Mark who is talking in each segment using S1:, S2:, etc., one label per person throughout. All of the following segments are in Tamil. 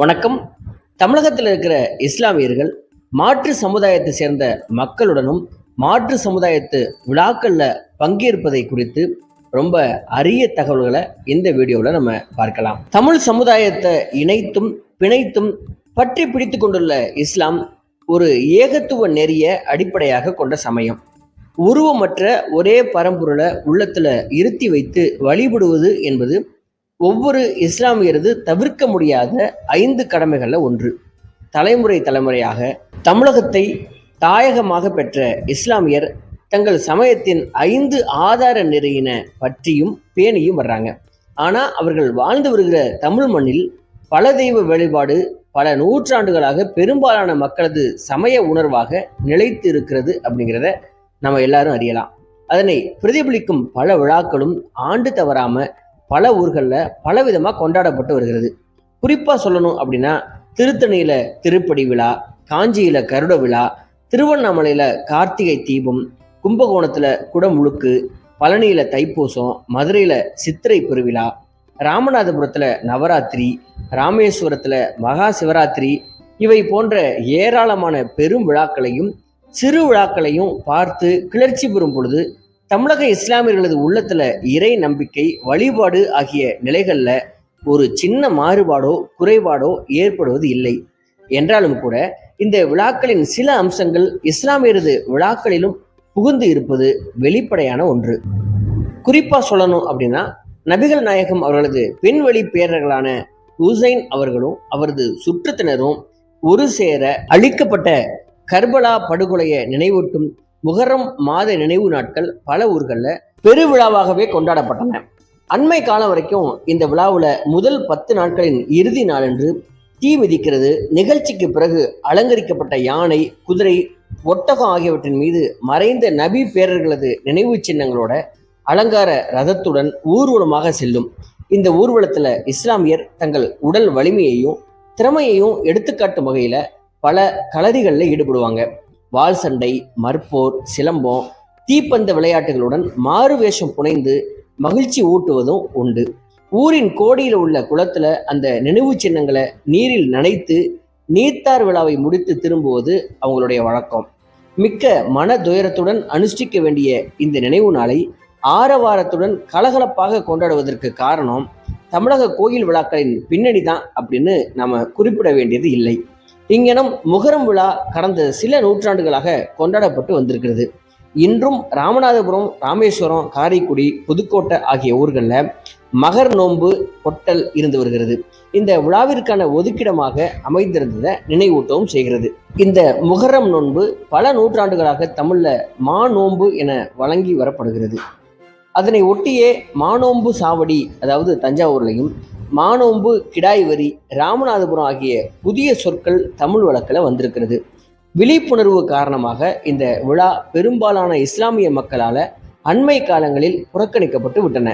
S1: வணக்கம். தமிழகத்தில் இருக்கிற இஸ்லாமியர்கள் மாற்று சமுதாயத்தை சேர்ந்த மக்களுடனும் மாற்று சமுதாயத்து விழாக்களில் பங்கேற்பதை குறித்து ரொம்ப அரிய தகவல்களை இந்த வீடியோவில் நம்ம பார்க்கலாம். தமிழ் சமுதாயத்தை இணைத்தும் பிணைத்தும் பற்றி பிடித்து கொண்டுள்ள இஸ்லாம் ஒரு ஏகத்துவ நெறிய அடிப்படையாக கொண்ட சமயம். உருவமற்ற ஒரே பரம்பொருளை உள்ளத்தில் இருத்தி வைத்து வழிபடுவது என்பது ஒவ்வொரு இஸ்லாமியரது தவிர்க்க முடியாத ஐந்து கடமைகளில் ஒன்று. தலைமுறை தலைமுறையாக தமிழகத்தை தாயகமாக பெற்ற இஸ்லாமியர் தங்கள் சமயத்தின் ஐந்து ஆதார நிறையின பற்றியும் பேணியும் வர்றாங்க. ஆனால் அவர்கள் வாழ்ந்து வருகிற தமிழ் மண்ணில் பல தெய்வ வழிபாடு பல நூற்றாண்டுகளாக பெரும்பாலான மக்களது சமய உணர்வாக நிலைத்து இருக்கிறது அப்படிங்கிறத நம்ம எல்லாரும் அறியலாம். அதனை பிரதிபலிக்கும் பல விழாக்களும் ஆண்டு தவறாமல் பல ஊர்களில் பலவிதமாக கொண்டாடப்பட்டு வருகிறது. குறிப்பாக சொல்லணும் அப்படின்னா திருத்தணியில் திருப்படி விழா காஞ்சியில் கருட விழா திருவண்ணாமலையில் கார்த்திகை தீபம் கும்பகோணத்தில் குடமுழுக்கு பழனியில் தைப்பூசம் மதுரையில் சித்திரை பெருவிழா ராமநாதபுரத்தில் நவராத்திரி ராமேஸ்வரத்தில் மகா சிவராத்திரி இவை போன்ற ஏராளமான பெரும் விழாக்களையும் சிறு விழாக்களையும் பார்த்து கிளர்ச்சி பெறும் பொழுது தமிழக இஸ்லாமியர்களது உள்ளத்துல இறை நம்பிக்கை வழிபாடு ஆகிய நிலைகள்ல ஒரு சின்ன மாறுபாடோ குறைபாடோ ஏற்படுவது இல்லை. என்றாலும் கூட இந்த விழாக்களின் சில அம்சங்கள் இஸ்லாமியரது விழாக்களிலும் புகுந்து இருப்பது வெளிப்படையான ஒன்று. குறிப்பா சொல்லணும் அப்படின்னா நபிகள் நாயகம் அவர்களது பெண்வழி பேரர்களான ஹுசைன் அவர்களும் அவரது சுற்றத்தினரும் ஒரு சேர அழிக்கப்பட்ட கர்பலா படுகொலையை நினைவூட்டும் முகரம் மாத நினைவு நாட்கள் பல ஊர்களில் பெருவிழாவாகவே கொண்டாடப்பட்டன. அண்மை காலம் வரைக்கும் இந்த விழாவில் முதல் பத்து நாட்களின் இறுதி நாளன்று தீ மிதிக்கிறது நிகழ்ச்சிக்கு பிறகு அலங்கரிக்கப்பட்ட யானை குதிரை ஒட்டகம் ஆகியவற்றின் மீது மறைந்த நபி பேரர்களது நினைவு சின்னங்களோட அலங்கார ரதத்துடன் ஊர்வலமாக செல்லும். இந்த ஊர்வலத்தில் இஸ்லாமியர் தங்கள் உடல் வலிமையையும் திறமையையும் எடுத்துக்காட்டும் வகையில் பல களரிகளில் ஈடுபடுவாங்க. வாள் சண்டை மற்போர் சிலம்பம் தீப்பந்த விளையாட்டுகளுடன் மாறு வேஷம் புனைந்து மகிழ்ச்சி ஊட்டுவதும் உண்டு. ஊரின் கோடியில் உள்ள குளத்துல அந்த நினைவு சின்னங்களை நீரில் நனைத்து நீர்த்தார் விழாவை முடித்து திரும்புவது அவங்களுடைய வழக்கம். மிக்க மன துயரத்துடன் அனுஷ்டிக்க வேண்டிய இந்த நினைவு நாளை ஆரவாரத்துடன் கலகலப்பாக கொண்டாடுவதற்கு காரணம் தமிழக கோயில் விழாக்களின் பின்னணி தான் அப்படின்னு நாம குறிப்பிட வேண்டியது இல்லை. இங்கனம் முகரம் விழா கடந்த சில நூற்றாண்டுகளாக கொண்டாடப்பட்டு வந்திருக்கிறது. இன்றும் ராமநாதபுரம் ராமேஸ்வரம் காரைக்குடி புதுக்கோட்டை ஆகிய ஊர்களில் மகர் நோன்பு பொட்டல் இருந்து வருகிறது. இந்த விழாவிற்கான ஒதுக்கிடமாக அமைந்திருந்ததை நினைவூட்டவும் செய்கிறது. இந்த முகரம் நோன்பு பல நூற்றாண்டுகளாக தமிழில் மா நோன்பு என வழங்கி வரப்படுகிறது. அதனை ஒட்டியே மானோம்பு சாவடி அதாவது தஞ்சாவூர்லையும் மானோம்பு கிடாய் வரி ராமநாதபுரம் ஆகிய புதிய சொற்கள் தமிழ் வழக்கில் வந்திருக்கிறது. விழிப்புணர்வு காரணமாக இந்த விழா பெரும்பாலான இஸ்லாமிய மக்களால் அண்மை காலங்களில் புறக்கணிக்கப்பட்டு விட்டன.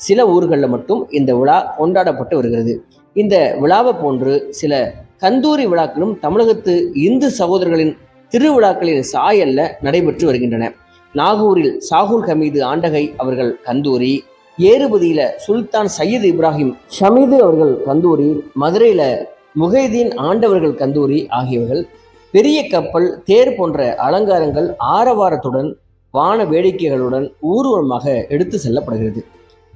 S1: சில ஊர்களில் மட்டும் இந்த விழா கொண்டாடப்பட்டு வருகிறது. இந்த விழாவை போன்று சில கந்தூரி விழாக்களும் தமிழகத்து இந்து சகோதரர்களின் திருவிழாக்களின் சாயல்ல நடைபெற்று வருகின்றன. நாகூரில் சாகுல் ஹமீது ஆண்டகை அவர்கள் கந்தூரி ஏறுபதியில சுல்தான் சையீத் இப்ராஹிம் ஷமீது அவர்கள் கந்தூரி மதுரையில முகைதீன் ஆண்டவர்கள் கந்தூரி ஆகியவர்கள் பெரிய கப்பல் தேர் போன்ற அலங்காரங்கள் ஆரவாரத்துடன் வான வேடிக்கைகளுடன் ஊர்வலமாக எடுத்து செல்லப்படுகிறது.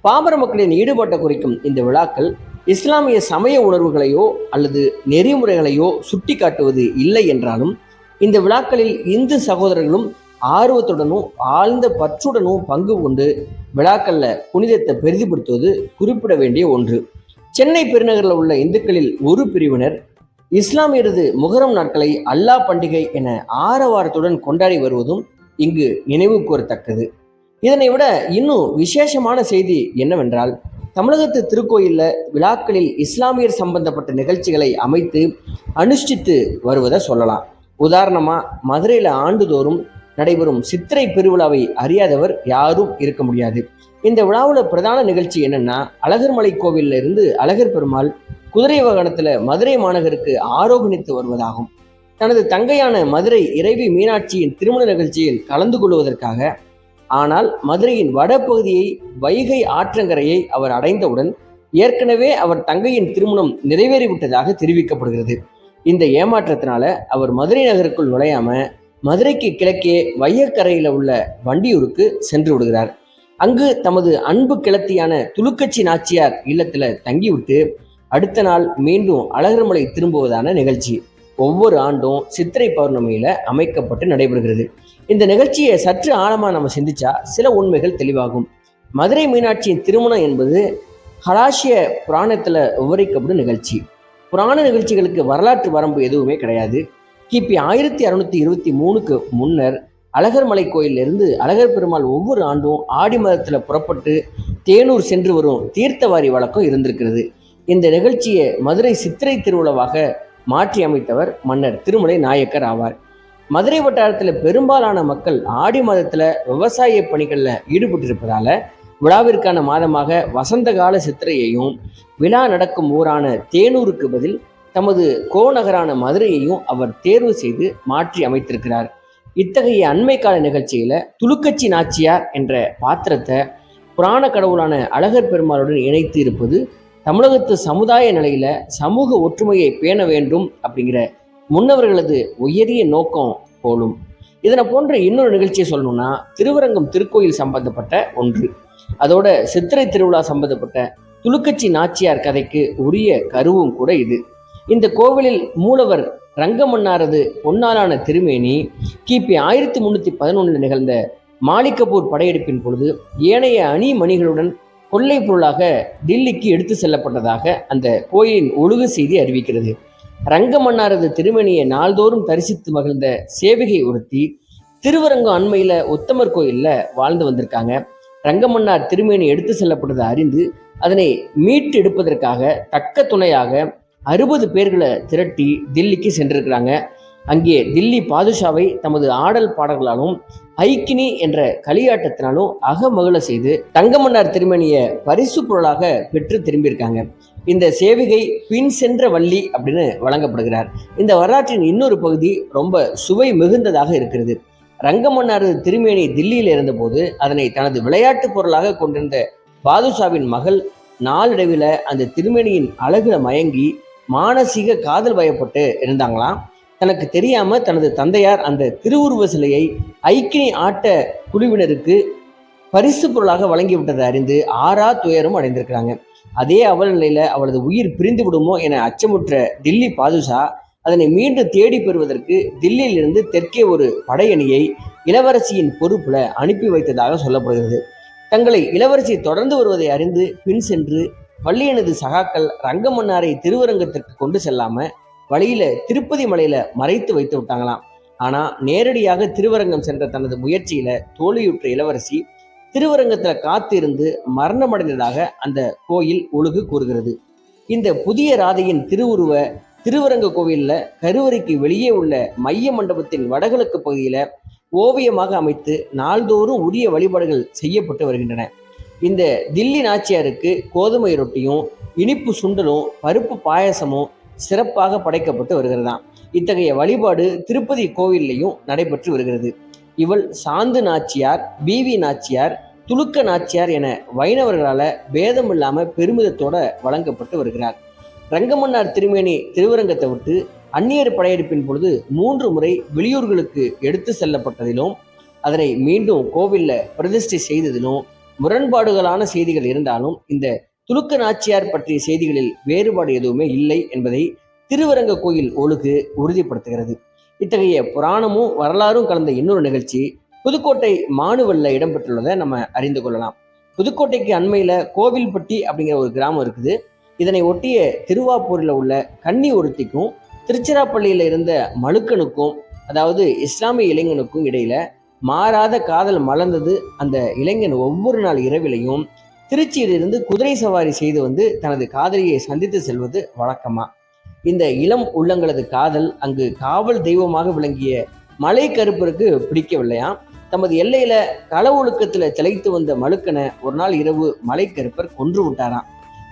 S1: பாமர மக்களின் ஈடுபாட்டை குறிக்கும் இந்த விழாக்கள் இஸ்லாமிய சமய உணர்வுகளையோ அல்லது நெறிமுறைகளையோ சுட்டி காட்டுவது இல்லை என்றாலும் இந்த விழாக்களில் இந்து சகோதரர்களும் ஆர்வத்துடனும் ஆழ்ந்த பற்றுடனும் பங்கு கொண்டு விழாக்களில் புனிதத்தை பெரிதுபடுத்துவது குறிப்பிட வேண்டிய ஒன்று. சென்னை பெருநகரில் உள்ள இந்துக்களில் ஒரு பிரிவினர் இஸ்லாமியரது முகரம் நாட்களை அல்லாஹ் பண்டிகை என ஆரவாரத்துடன் கொண்டாடி வருவதும் இங்கு நினைவு கூறத்தக்கது. இதனை விட இன்னும் விசேஷமான செய்தி என்னவென்றால் தமிழகத்து திருக்கோயிலில் விழாக்களில் இஸ்லாமியர் சம்பந்தப்பட்ட நிகழ்ச்சிகளை அமைத்து அனுஷ்டித்து வருவதை சொல்லலாம். உதாரணமாக மதுரையில் ஆண்டுதோறும் நடைபெறும் சித்திரை பெருவிழாவை அறியாதவர் யாரும் இருக்க முடியாது. இந்த விழாவில் பிரதான நிகழ்ச்சி என்னன்னா அழகர்மலை கோவிலில் இருந்து அழகர் பெருமாள் குதிரை வாகனத்தில் மதுரை மாநகருக்கு ஆரோகணித்து வருவதாகும். தனது தங்கையான மதுரை இறைவி மீனாட்சியின் திருமண நிகழ்ச்சியில் கலந்து கொள்வதற்காக ஆனால் மதுரையின் வடபகுதியை வைகை ஆற்றங்கரையை அவர் அடைந்தவுடன் ஏற்கனவே அவர் தங்கையின் திருமணம் நிறைவேறிவிட்டதாக தெரிவிக்கப்படுகிறது. இந்த ஏமாற்றத்தினால அவர் மதுரை நகருக்குள் நுழையாம மதுரைக்கு கிழக்கே வையக்கரையில் உள்ள வண்டியூருக்கு சென்று விடுகிறார். அங்கு தமது அன்பு கிளத்தியான துலுக்கச்சி நாச்சியார் இல்லத்தில் தங்கிவிட்டு அடுத்த நாள் மீண்டும் அழகர்மலை திரும்புவதான நிகழ்ச்சி. ஒவ்வொரு ஆண்டும் சித்திரை பௌர்ணமியில அமைக்கப்பட்டு நடைபெறுகிறது. இந்த நிகழ்ச்சியை சற்று ஆழமாக நம்ம சிந்திச்சா சில உண்மைகள் தெளிவாகும். மதுரை மீனாட்சியின் திருமணம் என்பது ஹலாசிய புராணத்தில் விவரிக்கப்படும் நிகழ்ச்சி. புராண நிகழ்ச்சிகளுக்கு வரலாற்று வரம்பு எதுவுமே கிடையாது. கிபி ஆயிரத்தி அறுநூத்தி இருபத்தி மூணுக்கு முன்னர் அழகர்மலை கோயிலிருந்து அழகர் பெருமாள் ஒவ்வொரு ஆண்டும் ஆடி மாதத்தில் புறப்பட்டு தேனூர் சென்று வரும் தீர்த்தவாரி வழக்கம் இருந்திருக்கிறது. இந்த நிகழ்ச்சியை மதுரை சித்திரை திருவிழாவாக மாற்றி அமைத்தவர் மன்னர் திருமலை நாயக்கர் ஆவார். மதுரை வட்டாரத்தில் பெரும்பாலான மக்கள் ஆடி மாதத்தில் விவசாய பணிகளில் ஈடுபட்டிருப்பதால விழாவிற்கான மாதமாக வசந்த கால சித்திரையையும் விழா நடக்கும் ஊரான தேனூருக்கு பதில் தமது கோநகரான மதுரையையும் அவர் தேர்வு செய்து மாற்றி அமைத்திருக்கிறார். இத்தகைய அண்மை கால நிகழ்ச்சியில துலுக்கச்சி நாச்சியார் என்ற பாத்திரத்தை புராண கடவுளான அழகர் பெருமாளுடன் இணைத்து இருப்பது தமிழகத்து சமுதாய நிலையில சமூக ஒற்றுமையை பேண வேண்டும் அப்படிங்கிற முன்னவர்களது உயரிய நோக்கம் போலும். இதனை போன்ற இன்னொரு நிகழ்ச்சியை சொல்லணும்னா திருவரங்கம் திருக்கோயில் சம்பந்தப்பட்ட ஒன்று. அதோட சித்திரை திருவிழா சம்பந்தப்பட்ட துலுக்கச்சி நாச்சியார் கதைக்கு உரிய கருவும் கூட இது. இந்த கோவிலில் மூலவர் ரங்கமன்னாரது பொன்னாலான திருமேனி கிபி ஆயிரத்தி முன்னூற்றி பதினொன்றில் நிகழ்ந்த மாலிகப்பூர் படையெடுப்பின் பொழுது ஏனைய அணி மணிகளுடன் கொள்ளை பொருளாக டில்லிக்கு எடுத்து செல்லப்பட்டதாக அந்த கோயிலின் ஒழுகு செய்தி அறிவிக்கிறது. ரங்கமன்னாரது திருமணியை நாள்தோறும் தரிசித்து மகிழ்ந்த சேவிகை ஒருத்தி திருவரங்கம் அண்மையில் உத்தமர் கோயிலில் வாழ்ந்து வந்திருக்காங்க. ரங்கமன்னார் திருமேனி எடுத்து செல்லப்பட்டதை அறிந்து அதனை மீட்டு எடுப்பதற்காக தக்க துணையாக அறுபது பேர்களை திரட்டி தில்லிக்கு சென்றிருக்கிறாங்க. அங்கே தில்லி பாதுஷாவை தமது ஆடல் பாடல்களாலும் ஐக்கினி என்ற களியாட்டத்தினாலும் அகமகிழ செய்து தங்கமன்னார் திருமணியை பரிசு பொருளாக பெற்று திரும்பியிருக்காங்க. இந்த சேவிகை பின் சென்ற வள்ளி அப்படின்னு வழங்கப்படுகிறார். இந்த வரலாற்றின் இன்னொரு பகுதி ரொம்ப சுவை மிகுந்ததாக இருக்கிறது. ரங்கமன்னாரது திருமேனி தில்லியில் இருந்தபோது அதனை தனது விளையாட்டு பொருளாக கொண்டிருந்த பாதுஷாவின் மகள் நாளடைவில் அந்த திருமேனியின் அழகுல மயங்கி மானசீக காதல் வயப்பட்டு இருந்தாங்களாம். தனக்கு தெரியாம தனது தந்தையார் அந்த திருவுருவ சிலையை ஐக்கினி ஆட்ட குழுவினருக்கு பரிசு பொருளாக வழங்கிவிட்டதை அறிந்து ஆறா துயரும் அடைந்திருக்கிறாங்க. அதே அவல நிலையில அவளது உயிர் பிரிந்து விடுமோ என அச்சமுற்ற தில்லி பாதுஷா அதனை மீண்டும் தேடி பெறுவதற்கு தில்லியிலிருந்து தெற்கே ஒரு படையணியை இளவரசியின் பொறுப்புல அனுப்பி வைத்ததாக சொல்லப்படுகிறது. தங்களை இளவரசி தொடர்ந்து வருவதை அறிந்து பின் சென்று வள்ளியனது சகாக்கள் ரங்கமன்னாரை திருவரங்கத்திற்கு கொண்டு செல்லாம வழியில திருப்பதி மலையில மறைத்து வைத்து விட்டாங்களாம். ஆனா நேரடியாக திருவரங்கம் சென்ற தனது முயற்சியில தோல்வியுற்ற இளவரசி திருவரங்கத்துல காத்திருந்து மரணமடைந்ததாக அந்த கோயில் ஒழுகு கூறுகிறது. இந்த புதிய ராதையின் திருவுருவ திருவரங்க கோவில்ல கருவறைக்கு வெளியே உள்ள மைய மண்டபத்தின் வடகிழக்கு பகுதியில ஓவியமாக அமைத்து நாள்தோறும் உரிய வழிபாடுகள் செய்யப்பட்டு வருகின்றன. இந்த தில்லி நாச்சியாருக்கு கோதுமை ரொட்டியும் இனிப்பு சுண்டலும் பருப்பு பாயசமும் சிறப்பாக படைக்கப்பட்டு வருகிறதாம். இத்தகைய வழிபாடு திருப்பதி கோவில்லையும் நடைபெற்று வருகிறது. இவள் சாந்து நாச்சியார் பிவி நாச்சியார் துலுக்க நாச்சியார் என வைணவர்களால் பேதம் இல்லாமல் பெருமிதத்தோட வழங்கப்பட்டு வருகிறார். ரங்கமன்னார் திருமேனி திருவரங்கத்தை விட்டு அந்நியர் படையெடுப்பின் பொழுது மூன்று முறை வெளியூர்களுக்கு எடுத்து செல்லப்பட்டதிலும் அதனை மீண்டும் கோவிலில் பிரதிஷ்டை செய்ததிலும் முரண்பாடுகளான செய்திகள் இருந்தாலும் இந்த துலுக்க நாச்சியார் பற்றிய செய்திகளில் வேறுபாடு எதுவுமே இல்லை என்பதை திருவரங்க கோயில் ஒழுக்கு உறுதிப்படுத்துகிறது. இத்தகைய புராணமும் வரலாறும் கலந்த இன்னொரு நிகழ்ச்சி புதுக்கோட்டை மானுவல்ல இடம்பெற்றுள்ளதை நம்ம அறிந்து கொள்ளலாம். புதுக்கோட்டைக்கு அண்மையில கோவில்பட்டி அப்படிங்கிற ஒரு கிராமம் இருக்குது. இதனை ஒட்டிய திருவாப்பூரில் உள்ள கன்னி ஒருத்திக்கும் திருச்சிராப்பள்ளியில இருந்த மழுக்கனுக்கும் அதாவது இஸ்லாமிய இளைஞனுக்கும் இடையில மாறாத காதல் மலர்ந்தது அந்த இளைஞன் ஒவ்வொரு நாள் இரவிலையும் திருச்சியிலிருந்து குதிரை சவாரி செய்து வந்து தனது காதலியை சந்தித்து செல்வது வழக்கமா? இந்த இளம் உள்ளங்களது காதல் அங்கு காவல் தெய்வமாக விளங்கிய மலை கருப்பருக்கு பிடிக்கவில்லையாம் தமது எல்லையில கள ஒழுக்கத்துல திளைத்து வந்த மழுக்கனை ஒரு நாள் இரவு மலை கருப்பர் கொன்று விட்டாராம்.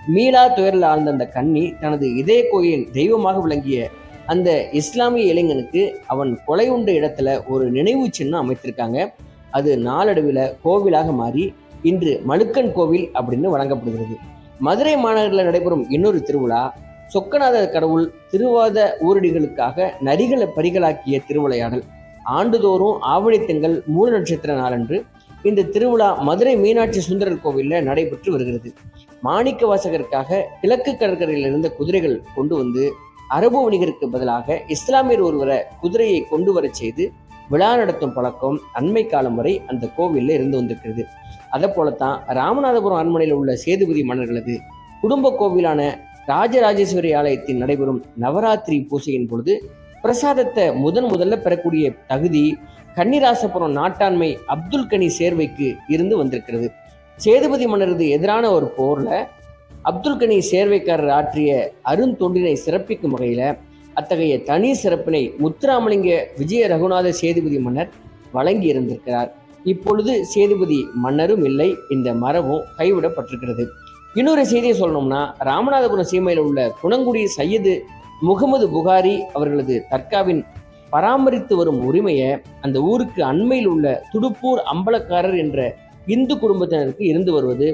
S1: மீளா துயரில் ஆழ்ந்த அந்த கன்னி தனது இதய கோயில் தெய்வமாக விளங்கிய அந்த இஸ்லாமிய இளைஞனுக்கு அவன் கொலை உண்ட இடத்துல ஒரு நினைவு சின்னம் அமைத்திருக்காங்க. அது நாளடைவில் கோவிலாக மாறி இன்று மழுக்கன் கோவில் அப்படின்னு வழங்கப்படுகிறது. மதுரை மாநகரில் நடைபெறும் இன்னொரு திருவிழா சொக்கநாத கடவுள் திருவாத ஊரடிகளுக்காக நரிகளை பரிகளாக்கிய திருவிளையாடல். ஆண்டுதோறும் ஆவணி திங்கள் மூல நட்சத்திர நாளன்று இந்த திருவிழா மதுரை மீனாட்சி சுந்தரர் கோவிலில் நடைபெற்று வருகிறது. மாணிக்க வாசகருக்காக கிழக்கு கடற்கரையில் இருந்த குதிரைகள் கொண்டு வந்து அரபு வணிகருக்கு பதிலாக இஸ்லாமியர் ஒருவரை குதிரையை கொண்டு வரச் செய்து விழா நடத்தும் பழக்கம் அண்மை காலம் வரை அந்த கோவிலில் இருந்து வந்திருக்கிறது. அதை போலத்தான் ராமநாதபுரம் அரண்மனையில் உள்ள சேதுபதி மன்னர்களது குடும்ப கோவிலான ராஜராஜேஸ்வரி ஆலயத்தில் நடைபெறும் நவராத்திரி பூஜையின் பொழுது பிரசாதத்தை முதன் முதல்ல பெறக்கூடிய தகுதி கன்னிராசபுரம் நாட்டாண்மை அப்துல் கனி சேர்வைக்கு இருந்து வந்திருக்கிறது. சேதுபதி மன்னரது எதிரான ஒரு போர்ல அப்துல் கனி சேர்வைக்காரர் ஆற்றிய அருந்தொண்டினை சிறப்பிக்கும் வகையில அத்தகைய தனி சிறப்பினை முத்துராமலிங்க விஜய ரகுநாத சேதுபதி மன்னர் வழங்கி இருந்திருக்கிறார். இப்பொழுது சேதுபதி மன்னரும் இல்லை இந்த மரபும் கைவிடப்பட்டிருக்கிறது. இன்னொரு செய்தியை சொல்லணும்னா ராமநாதபுரம் சீமையில் உள்ள குணங்குடி சையது முகமது புகாரி அவர்களது தர்காவின் பராமரித்து வரும் உரிமையை அந்த ஊருக்கு அண்மையில் உள்ள துடுப்பூர் அம்பலக்காரர் என்ற இந்து குடும்பத்தினருக்கு இருந்து வருவது.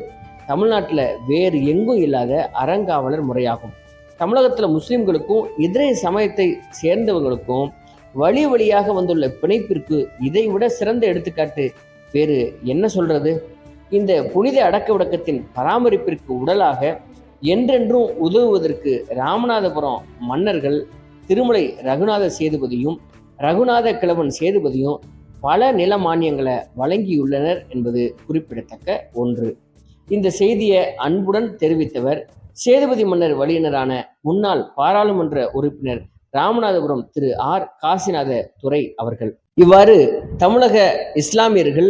S1: தமிழ்நாட்டில் வேறு எங்கும் இல்லாத அறங்காவலர் முறையாகும். தமிழகத்தில் முஸ்லிம்களுக்கும் இதர சமயத்தை சேர்ந்தவர்களுக்கும் வழி வழியாக வந்துள்ள பிணைப்பிற்கு இதை விட சிறந்த எடுத்துக்காட்டு வேறு என்ன சொல்றது? இந்த புனித அடக்க விடக்கத்தின் பராமரிப்பிற்கு உடலாக என்றென்றும் உதவுவதற்கு ராமநாதபுரம் மன்னர்கள் திருமலை ரகுநாத சேதுபதியும் ரகுநாத கிழவன் சேதுபதியும் பல நில மானியங்களை வழங்கியுள்ளனர் என்பது குறிப்பிடத்தக்க ஒன்று. இந்த செய்தியை அன்புடன் தெரிவித்தவர் சேதுபதி மன்னர் வழியினரான முன்னாள் பாராளுமன்ற உறுப்பினர் ராமநாதபுரம் திரு ஆர். காசிநாத துறை அவர்கள். இவ்வாறு தமிழக இஸ்லாமியர்கள்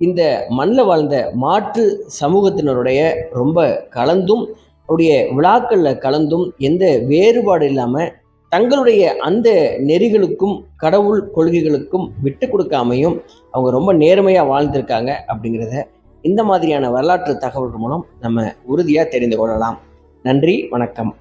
S1: இந்த மண்ணில் வாழ்ந்த மாற்று சமூகத்தினருடைய ரொம்ப கலந்தும் அவருடைய விழாக்களில் கலந்தும் எந்த வேறுபாடு இல்லாமல் தங்களுடைய அந்த நெறிகளுக்கும் கடவுள் கொள்கைகளுக்கும் விட்டு கொடுக்காமையும் அவங்க ரொம்ப நேர்மையாக வாழ்ந்திருக்காங்க அப்படிங்கிறத இந்த மாதிரியான வரலாற்று தகவல்கள் மூலம் நம்ம உறுதியாக தெரிந்து கொள்ளலாம். நன்றி வணக்கம்.